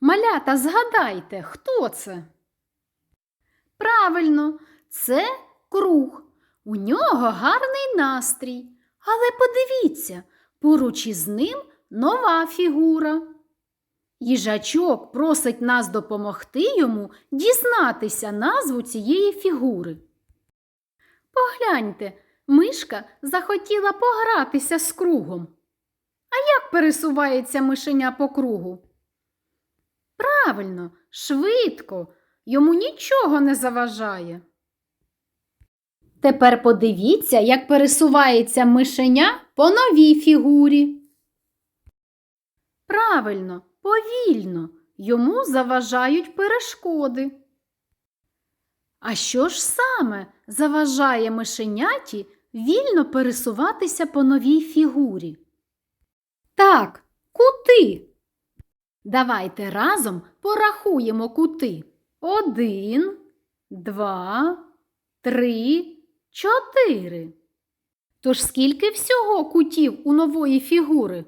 Малята, згадайте, хто це? Правильно, це круг. У нього гарний настрій. Але подивіться, поруч із ним нова фігура. Їжачок просить нас допомогти йому дізнатися назву цієї фігури. Погляньте, мишка захотіла погратися з кругом. А як пересувається мишеня по кругу? Правильно, швидко, йому нічого не заважає. Тепер подивіться, як пересувається мишеня по новій фігурі. Правильно, повільно, йому заважають перешкоди. А що ж саме заважає мишеняті вільно пересуватися по новій фігурі? Так, кути. Давайте разом порахуємо кути. Один, два, три, чотири. Тож скільки всього кутів у нової фігури?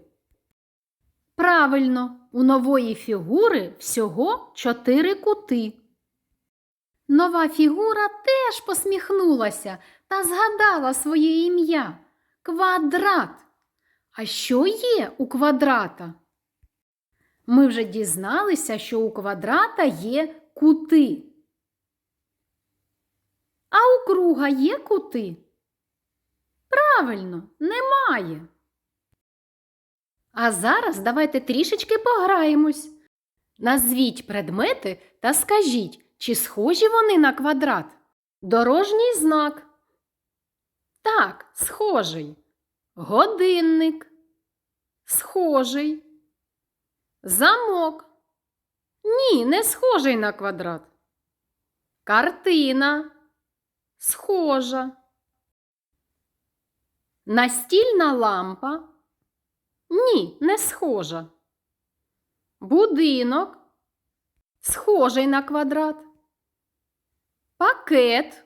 Правильно, у нової фігури всього чотири кути. Нова фігура теж посміхнулася та згадала своє ім'я квадрат. А що є у квадрата? Ми вже дізналися, що у квадрата є кути. А у круга є кути? Правильно, немає. А зараз давайте трішечки пограємось. Назвіть предмети та скажіть, чи схожі вони на квадрат? Дорожній знак. Так, схожий. Годинник. Схожий. Замок. Ні, не схожий на квадрат. Картина. Схожа. Настільна лампа. Ні, не схожа. Будинок. Схожий на квадрат. Пакет.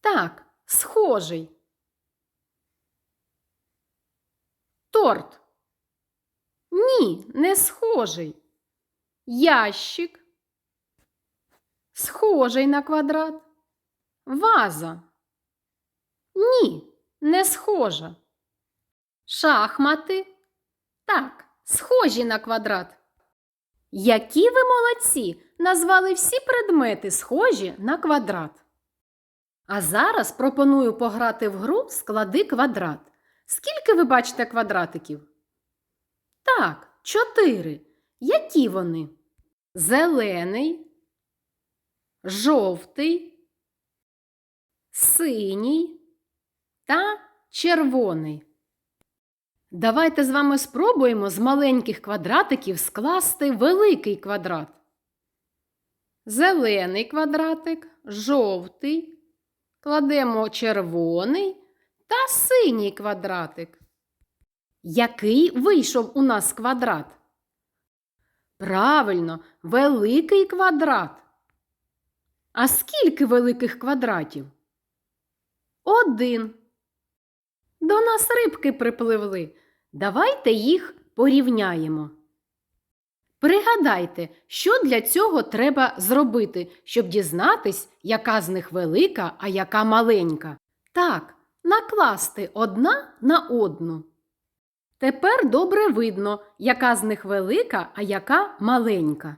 Так, схожий. Торт. Ні, не схожий. Ящик. Схожий на квадрат. Ваза. Ні, не схожа. Шахмати. Так, схожі на квадрат. Які ви молодці! Назвали всі предмети схожі на квадрат. А зараз пропоную пограти в гру Склади квадрат. Скільки ви бачите квадратиків? Так, чотири. Які вони? Зелений, жовтий, синій та червоний. Давайте з вами спробуємо з маленьких квадратиків скласти великий квадрат. Зелений квадратик, жовтий, кладемо червоний та синій квадратик. Який вийшов у нас квадрат? Правильно, великий квадрат. А скільки великих квадратів? Один. До нас рибки припливли. Давайте їх порівняємо. Пригадайте, що для цього треба зробити, щоб дізнатись, яка з них велика, а яка маленька. Так, накласти одна на одну. Тепер добре видно, яка з них велика, а яка маленька.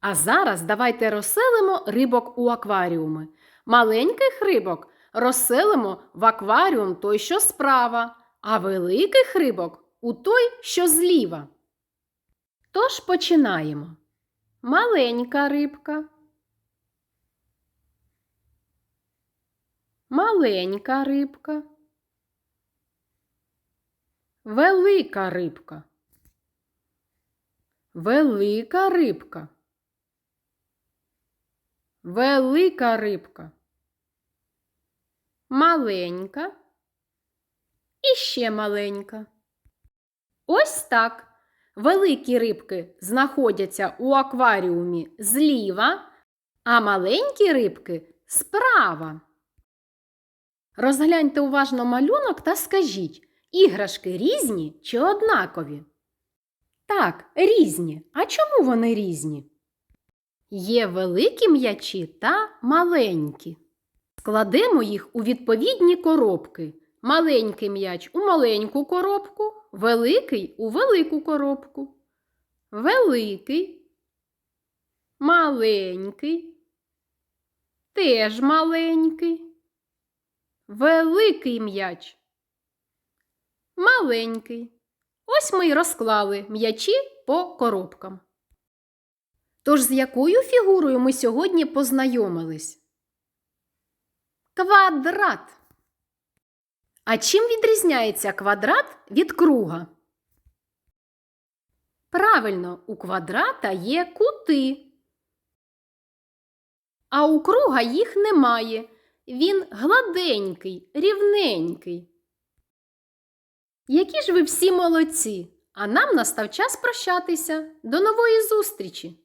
А зараз давайте розселимо рибок у акваріуми. Маленьких рибок розселимо в акваріум той, що справа, а великих рибок у той, що зліва. Тож починаємо. Маленька рибка. Маленька рибка. Велика рибка. Велика рибка. Велика рибка. Маленька. І ще маленька. Ось так. Великі рибки знаходяться у акваріумі зліва, а маленькі рибки справа. Розгляньте уважно малюнок та скажіть, іграшки різні чи однакові? Так, різні. А чому вони різні? Є великі м'ячі та маленькі. Складемо їх у відповідні коробки. Маленький м'яч у маленьку коробку, великий у велику коробку. Великий, маленький, теж маленький, великий м'яч, маленький. Ось ми й розклали м'ячі по коробкам. Тож з якою фігурою ми сьогодні познайомились? Квадрат. А чим відрізняється квадрат від круга? Правильно, у квадрата є кути. А у круга їх немає. Він гладенький, рівненький. Які ж ви всі молодці! А нам настав час прощатися. До нової зустрічі!